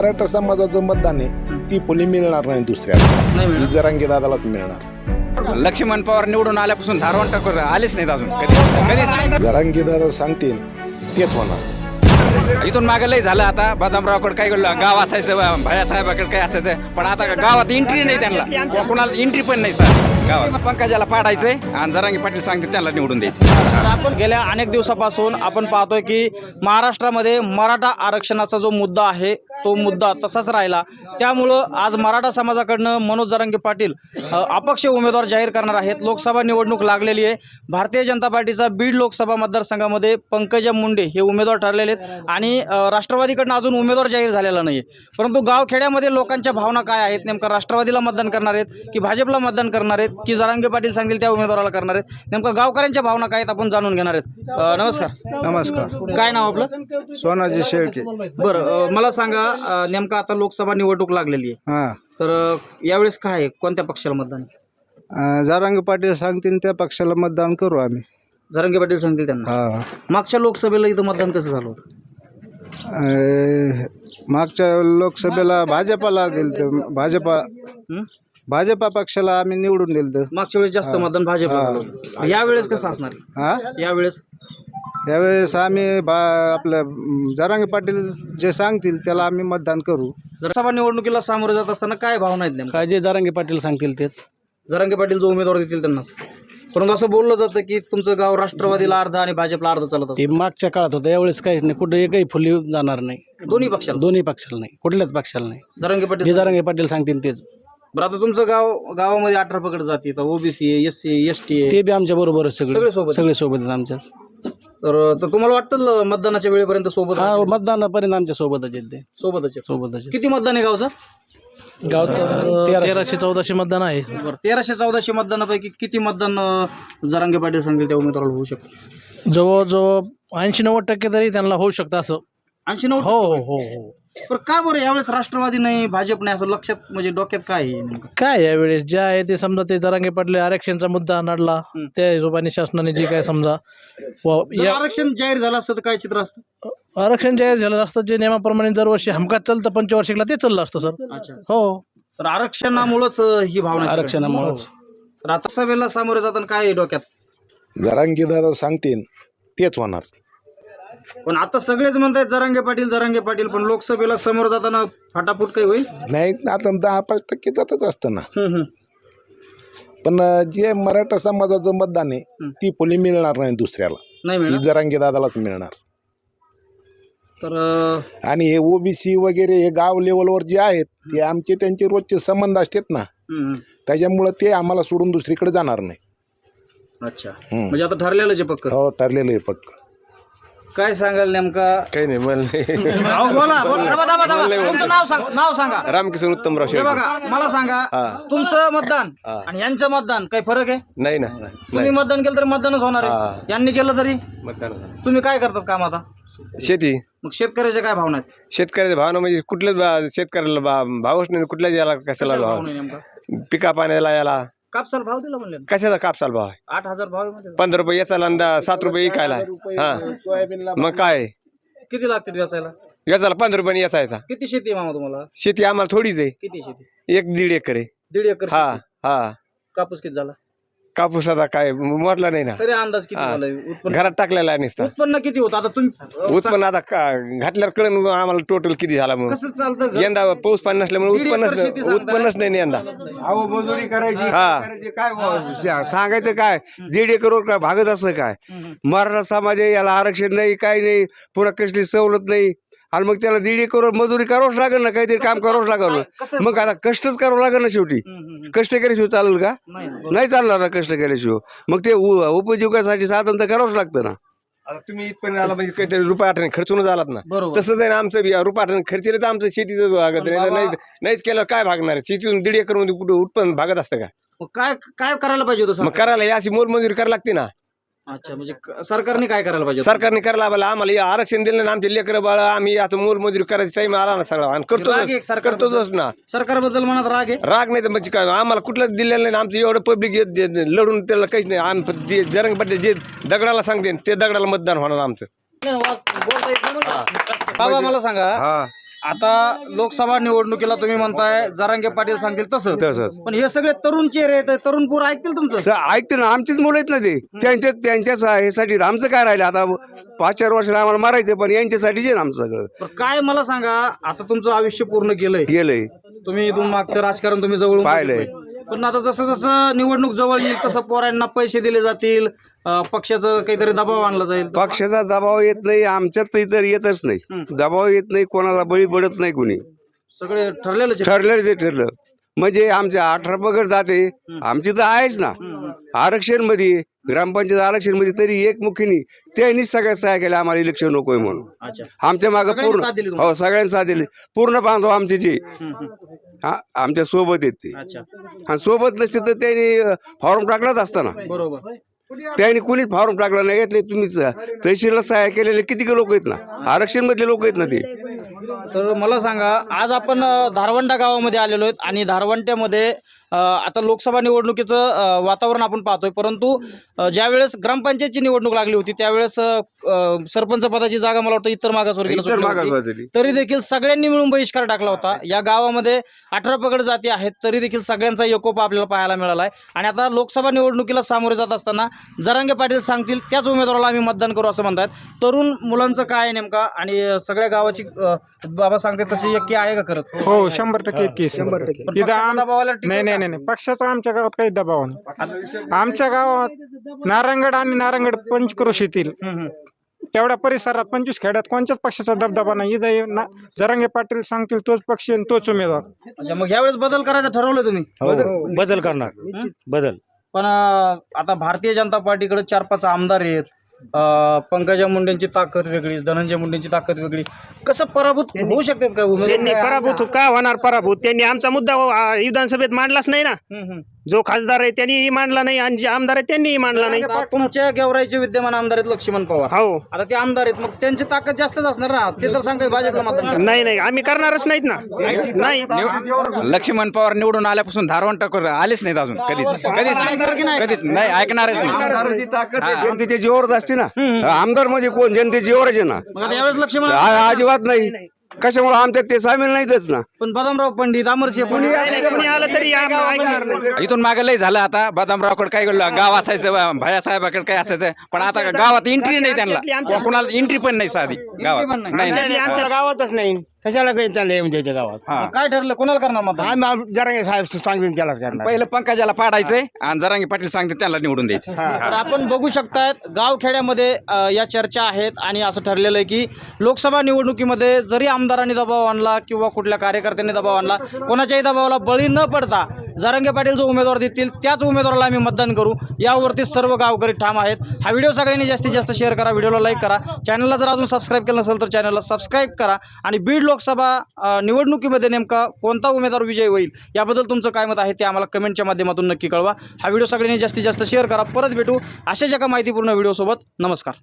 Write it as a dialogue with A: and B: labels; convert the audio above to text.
A: मराठा समाजाचं मतदान आहे ती पुली मिळणार नाही दुसऱ्याला.
B: नाही
A: ती
B: मिळणार.
A: जरांगे दादालाच मिळणार.
C: लक्ष्मण पवार निवडून आल्यापासून धारवण टाकून आलेच नाहीत अजून कधी कधीच नाही.
A: जरांगे दादा सांगतील तेच होणार.
C: इथून मागे लय झालं आता बदामरावकडे काय गेलो गाव असायचं भया साहेबाकडे काय असायचं पण आता गावात एंट्री नाही त्यांना. को- कोणाला एंट्री पण नाही सर. गावात. पंकजाला पाडायचंय आणि जरांगी पाटील सांगते त्यांना निवडून द्यायचं.
B: तर आपण गेल्या अनेक दिवसापासून आपण पाहतोय की महाराष्ट्रामध्ये मराठा आरक्षणाचा जो मुद्दा आहे तो मुद्दा तसाच राहिला. त्यामुळं आज मराठा समाजाकडनं मनोज जरांगे पाटील अपक्ष उमेदवार जाहीर करणार आहेत. लोकसभा निवडणूक लागलेली आहे. भारतीय जनता पार्टीचा बीड लोकसभा मतदारसंघामध्ये पंकजा मुंडे हे उमेदवार ठरलेले आहेत. आणि राष्ट्रवादीकडनं अजून उमेदवार जाहीर झालेला नाही परंतु गावखेड्यामध्ये लोकांच्या भावना काय आहेत? नेमकं राष्ट्रवादीला मतदान करणार आहेत की भाजपला मतदान करणार आहेत की जरांगे पाटील सांगेल त्या उमेदवाराला करणार आहेत? नेमकं गावकऱ्यांच्या भावना काय आहेत? आपण जाणून घेणार आहेत. नमस्कार.
D: नमस्कार.
B: काय नाव आपलं?
D: सोनाजी शेळके.
B: बरं मला सांगा अ, नेमकं आता लोकसभा निवडणूक लागलेली आहे.
D: हां.
B: तर अ, यावेळेस काय आहे? कोणत्या पक्षाला मतदान
D: अं, जारांग पाटील सांगतील त्या पक्षाला मतदान करू आम्ही.
B: जरांगे पाटील सांगतील त्यांना?
D: हा.
B: मागच्या लोकसभेला इथं मतदान कसं झालं होतं?
D: अं, मागच्या लोकसभेला भाजपाला दिलं भाजपा.
B: हं?
D: भाजपा पक्षाला आम्ही निवडून दिलं तर
B: मागच्या वेळेस जास्त मतदान होतं. यावेळेस कसं असणार आहे?
D: हा?
B: यावेळेस?
D: यावेळेस आम्ही बा आपलं जारांगे पाटील जे सांगतील त्याला आम्ही मतदान करू.
B: जर सभा निवडणुकीला सामोरं जात असताना काय भावना आहेत नेमकं?
E: काय जे जारांगे पाटील सांगतील तेच.
B: जरांगे पाटील जो उमेदवार देतील त्यांनाच परंतु असं बोललं जातं की तुमचं गाव राष्ट्रवादीला अर्ध आणि भाजपला अर्ध चालत
E: ते
B: असतं.
E: मागच्या काळात होतं यावेळेस काहीच नाही. कुठं एकही फुली जाणार नाही.
B: दोन्ही पक्षाला?
E: दोन्ही पक्षाला नाही. कुठल्याच पक्षाला नाही.
B: जरांगे
E: जे
B: पाटील
E: जारांगे पाटील सांगतील तेच.
B: बरं आता तुमचं गाव गावामध्ये अठरा पकड जाती. OBC S C S T
E: ते बी आमच्या बरोबर
B: सगळे.
E: सगळे
B: सोबत.
E: सगळे सोबत आहेत आमच्या
B: तर तर तुम्हाला वाटतं मतदानाच्या वेळेपर्यंत सोबत
E: हा
B: राहतील?
E: मतदानापर्यंत आमच्या सोबतच आहेत ते.
B: सोबतच आहेत.
E: सोबतच.
B: किती मतदान आहे गावचं?
E: गावचं तेराशे. चौदाशे मतदान आहे.
B: बरं तेराशे चौदाशे मतदानापैकी किती मतदान अं, जरांगे पाटील सांगेल त्या उमेदवाराला होऊ शकतं?
F: जवळजवळ ऐंशी नव्वद टक्के तरी त्यांना होऊ शकतं असं.
B: ऐंशी नऊ
F: हो हो हो हो.
B: बरं का बरं यावेळेस राष्ट्रवादी नाही भाजप नाही असं लक्षात म्हणजे डोक्यात काय आहे नेमकं?
F: काय यावेळेस? जे आहे ते समजा ते जरांगे पाटले आरक्षणचा मुद्दा नडला
B: हं.
F: त्या हिशोबाने शासनाने जे काय समजा व-
B: जर
F: या-
B: आरक्षण जाहीर झालं असतं तर काय चित्र असतं?
F: आरक्षण जाहीर झालं असतं जे नियमाप्रमाणे दरवर्षी हमखास चालतं पंचवार्षिकला ते चाललं असतं सर.
B: अच्छा.
F: हो.
B: तर आरक्षणामुळंच ही भावना आहे.
E: आरक्षणामुळेच.
B: तर आता सभेला सामोरे जाताना काय आहे डोक्यात?
A: जरांगे दादा सांगतील तेच होणार.
B: पण आता सगळेच म्हणतायत जरांगे पाटील जरांगे पाटील पण लोकसभेला समोर जाताना फाटाफूट काही होईल?
A: नाही आता दहा पाच टक्के जातच असतं ना.
B: हम्म, हम्म.
A: पण जे मराठा समाजाचं मतदान आहे ती पुली मिळणार नाही दुसऱ्याला.
B: नाही
A: ती जरांगे दादालाच मिळणार.
B: तर अं,
A: आणि हे ओबीसी वगैरे हे गाव लेवलवर जे आहेत ते आमचे त्यांचे रोजचे संबंध असतात ना.
B: हम्म, हम्म.
A: त्याच्यामुळं ते आम्हाला सोडून दुसरीकडे जाणार नाही.
B: अच्छा.
A: हम्म.
B: म्हणजे आता ठरलेलंच आहे पक्क.
A: हो ठरलेलं आहे पक्क.
B: काय सांगाल नेमका?
G: काही नाही मला नाही.
B: अहो, बोला बोला. थांबा, थांबा, थांबा. तुमचं नाव सांग नाव सांगा.
G: रामकिशन उत्तमराव
B: हे
G: शेळके.
B: बघा मला सांगा तुमचं मतदान आणि यांचं मतदान काही फरक आहे?
G: नाही ना
B: तुम्ही मतदान केलं तरी मतदानच होणार आहे. यांनी केलं तरी?
G: मतदान.
B: तुम्ही काय करतात काम आता?
G: शेती.
B: मग शेतकऱ्याच्या काय भावना आहेत?
G: शेतकऱ्याचा भावना म्हणजे कुठल्याच बा- शेतकऱ्याला भा- भावच नाही. कुठल्याच याला कशाला
B: कशाला
G: भाव?
B: भाव नाही नेमका?
G: पिका पाण्याला याला.
B: कापसाला भाव दिला म्हणले
G: कशाचा कापसाला भाव आहे?
B: आठ हजार भाव आहे म्हणते.
G: पंधरा रुपये याचा अंदा सात रुपये इकायला हा. मग काय?
B: किती लागतील वेचायला?
G: याचाला पंधरा रुपये याचा याचा.
B: किती शेती आहे मामा तुम्हाला?
G: शेती आम्हाला थोडीच आहे.
B: किती शेती?
G: एक दीड एकर आहे.
B: दीड एकर
G: हा
B: शेती.
G: हा.
B: कापूस किती झाला?
G: कापूस आता काय मोडला नाही ना.
B: तरी अंदाज किती
G: हा.
B: झालाय? उत्पन्न
G: घरात टाकलेला आहे नुसता.
B: उत्पन्न किती होतं? आता तुम्ही
G: उत्पन्न आता का- घातल्यावर कळण आम्हाला टोटल किती झाला मग
B: कसं चालतं घर?
G: यंदा पाऊस पाणी नसल्यामुळे
B: दीड एकर
G: उत्पन्नच
B: सांगताय.
G: उत्पन्नच नाही ना यंदा.
D: अहो मजुरी करायची
G: हा.
D: करायची, काय बुवा, सांगायचं काय? दीड एकरवर काय भागत असं काय? मराठा समाज आहे याला आरक्षण नाही काय नाही पुन्हा कसली सवलत नाही. आणि मग त्याला दीड एकरवर मजुरी करावंच लागेल ना काहीतरी काम करावंच लागेल.
B: कसं-
D: मग आता कष्टच करावं लागेल ना शेवटी. कष्ट केल्याशिवाय चालेल का?
B: नाही
D: चालणार ना कष्ट केल्याशिवाय. मग ते उपजीविकासाठी साधन तर करावंच लागतं ना.
G: आता तुम्ही इथपर्यंत आला म्हणजे काहीतरी रुपये आठवणे खर्चूनच आलात ना. तसंच आहे ना आमचं बी रुपये आठवणे खर्चले तर आमचं शेतीचं भागत नाही नाही नाहीच केलं काय भागणार? आहे? शेतीतून दीड एकरमध्ये कुठं उत्पन्न भागत असतं का?
B: मग काय काय करायला पाहिजे होतं
G: मग? करायला अशी मोलमजुरी करायला लागते ना.
B: अच्छा म्हणजे क- सरकारने काय करायला पाहिजे?
G: सरकारने करायला पाहिजे आम्हाला हे आरक्षण दिलं ना आमचे लेकर बाळ आम्ही आता मोलमजुरी करायचा टाइम आला ना सगळा आणि
B: राग
G: करतो
B: सरकार
G: करतोच ना.
B: सरकारबद्दल मनात राग आहे?
G: राग नाही तर म्हणजे काय आम्हाला कुठलंच दिलेलं नाही आमचं एवढं पब्लिक लढून त्याला काहीच नाही. आम्ही जरंग पाटील जे दगडाला सांगते ते दगडाला मतदान होणार आमचं.
B: बोलता येत नाही. बाबा मला सांगा
D: हा.
B: आता लोकसभा निवडणुकीला तुम्ही म्हणताय जरांगे पाटील सांगतील तसं.
D: तसंच.
B: पण हे सगळे तरुण चेहरे आहेत तरुण पोर ऐकतील तुमचं?
D: स- ऐकते ना आमचीच मुलं आहेत ना ते. त्यांच्या त्यांच्याच ह्यासाठी आमचं काय राहिलं? आता पाच चार वर्ष आम्हाला मारायचं पण यांच्यासाठीच आहे ना आमचं सगळं.
B: पण काय मला सांगा आता तुमचं आयुष्य पूर्ण केलंय.
D: गेलंय
B: तुम्ही इथून मागचं राजकारण तुम्ही जवळून
D: पाहिलंय.
B: बघितलंय. पण आता जसं जसं निवडणूक जवळ येईल तसं पोरांना पैसे दिले जातील अं, पक्षाचं काहीतरी दबाव आणला जाईल.
D: पक्षाचा दबाव येत नाही आमच्यात तर इतर येतच नाही. दबाव येत नाही कोणाला बळी पडत नाही कोणी.
B: सगळे ठरलेलं
D: ठरलं ते ठरलं. म्हणजे आमच्या अठरा पगड जाते आमची तर आहेच ना. आरक्षणमध्ये ग्रामपंचायत आरक्षणमध्ये तरी एक मुखीनी त्यांनी सगळ्या सहाय्य केल्या आम्हाला इलेक्शन नकोय म्हणून. आमच्या मागे पूर्ण? हो सगळ्यांनी साथ दिली. पूर्ण बांधव आमचे जे. हा, आमच्यासोबत आहेत ते. आणि सोबत नसते तर त्यांनी फॉर्म टाकलाच असताना
B: बरोबर.
D: त्यांनी कुणीच फॉर्म टाकला नाही. घेतले तुम्हीच. तहसीलला सहाय्य केलेले किती लोक आहेत ना? आरक्षण मधले लोक आहेत ना ते.
B: तर मला सांगा आज आपण धारवंडा गावामध्ये आलेलो आहेत आणि धारवंट्यामध्ये आता लोकसभा निवडणुकीचं वातावरण आपण पाहतोय. परंतु ज्यावेळेस ग्रामपंचायतची निवडणूक लागली होती त्यावेळेस सरपंच पदाची जागा मला वाटतं इतर.
D: मागासवर्गीय.
B: तरी देखील सगळ्यांनी मिळून बहिष्कार टाकला होता. या गावामध्ये अठरा पगड जाती आहेत तरी देखील सगळ्यांचा एकोप आपल्याला पाहायला मिळाला आहे आणि आता लोकसभा निवडणुकीला सामोरे जात असताना जरांगे पाटील सांगतील त्याच उमेदवाराला आम्ही मतदान करू असं म्हणतात तरुण मुलांचं काय आहे नेमका? आणि सगळ्या गावाची बाबा सांगते तशी यक्की आहे का खरंच?
H: हो शंभर टक्के केस शंभर टक्के.
B: पण दबावाला टिकेल
H: नाही नाही
B: का?
H: नाही नाही. पक्षाचा आमच्या गावात काही दबाव नाही. आमच्या गावात नारायणगड आणि नारायणगड पंचक्रोशीतील
B: हम्म, हम्म.
H: एवढ्या परिसरात पंचवीस खेड्यात कोणत्याच पक्षाचा दबदबा नाही. इथं हे ना- जरांगे पाटील सांगतील तोच पक्ष आणि तोच उमेदवार.
B: अच्छा मग यावेळेस बदल करायचं ठरवलं तुम्ही?
I: हो बदल करणार. बदल.
B: पण अं, आता भारतीय जनता पार्टीकडे चार पाच आमदार आहेत. पंकजा मुंडेंची ताकद वेगळी धनंजय मुंडेंची ताकद वेगळी. कसं पराभूत होऊ शकतात का? उमेदवार
I: त्यांनी पराभूत का होणार पराभूत? त्यांनी आमचा मुद्दा अ, विधानसभेत मांडलाच नाही ना.
B: हम्म, हम्म.
I: जो खासदार आहे त्यांनीही मांडला नाही आणि जे आमदार आहे त्यांनीही मांडला नाही.
B: आता तुमच्या गेवराईचे विद्यमान आमदार आहेत लक्ष्मण पवार.
I: हो.
B: आता ते आमदार आहेत मग त्यांची ताकद जास्तच असणार ना? ते तर सांगतात भाजपला मतदान करा.
I: नाही नाही आम्ही करणारच नाहीत ना. नाही.
C: लक्ष्मण पवार निवडून आल्यापासून धारवण टक्कर आलेच नाहीत अजून कधीच कधीच? कधीच नाही ऐकणारच नाही.
D: आमदाराची ताकद आहे, जनतेच्या जीवावरच असते ना? आमदार म्हणजे कोण? जनतेच्या जीवावरच आहे ना.
B: मग आता यावेळेस लक्ष्मण
D: आ- अजिबात नाही. कशामुळे आमच्यात ते सामील नाहीतच ना?
B: पण बदामराव पंडित अमरशे पंडित.
I: आलं तरी
C: इथून मागे लय झालं आता. बदामरावकडे काय गाव असायचं भया साहेबाकडे काय असायचं. पण आता गावात एंट्री नाही त्यांना. कुणाला एंट्री पण नाही साधी गावात.
B: नाही.
I: आमच्या गावातच नाही. कशाला काही चाललंय येऊन त्याच्या गावात?
C: हा.
B: काय ठरलं? कोणाला करणार मतदान
I: आम्ही जरा साहेब सांगतील त्यालाच करणार.
C: पहिलं पंकजाला पाडायचंय आणि जरांगी पाटील सांगते त्यांना निवडून द्यायचं.
B: तर आपण बघू शकतात गावखेड्यामध्ये अ, या चर्चा आहेत आणि असं ठरलेलं आहे की लोकसभा निवडणुकीमध्ये जरी आमदारांनी दबाव आणला किंवा कुठल्या कार्यकर्त्यांनी दबाव आणला कोणाच्याही दबावाला बळी न पडता जरांगे पाटील जो उमेदवार देतील त्याच उमेदवाराला आम्ही मतदान करू. यावरती सर्व गावकरी ठाम आहेत. हा व्हिडिओ सगळ्यांनी जास्तीत जास्त शेअर करा व्हिडिओला लाईक करा. चॅनलला जर अजून सबस्क्राईब केलं नसेल तर चॅनलला सबस्क्राईब करा आणि बीड लोकसभा निवडणुकीमध्ये नेमका कोणता उमेदवार विजयी होईल? याबद्दल तुमचं काय मत आहे ते आम्हाला कमेंटच्या माध्यमातून नक्की कळवा. हा व्हिडिओ सगळ्यांनी जास्तीत जास्त शेअर करा. परत भेटू अशाच एका माहितीपूर्ण व्हिडिओसोबत. नमस्कार.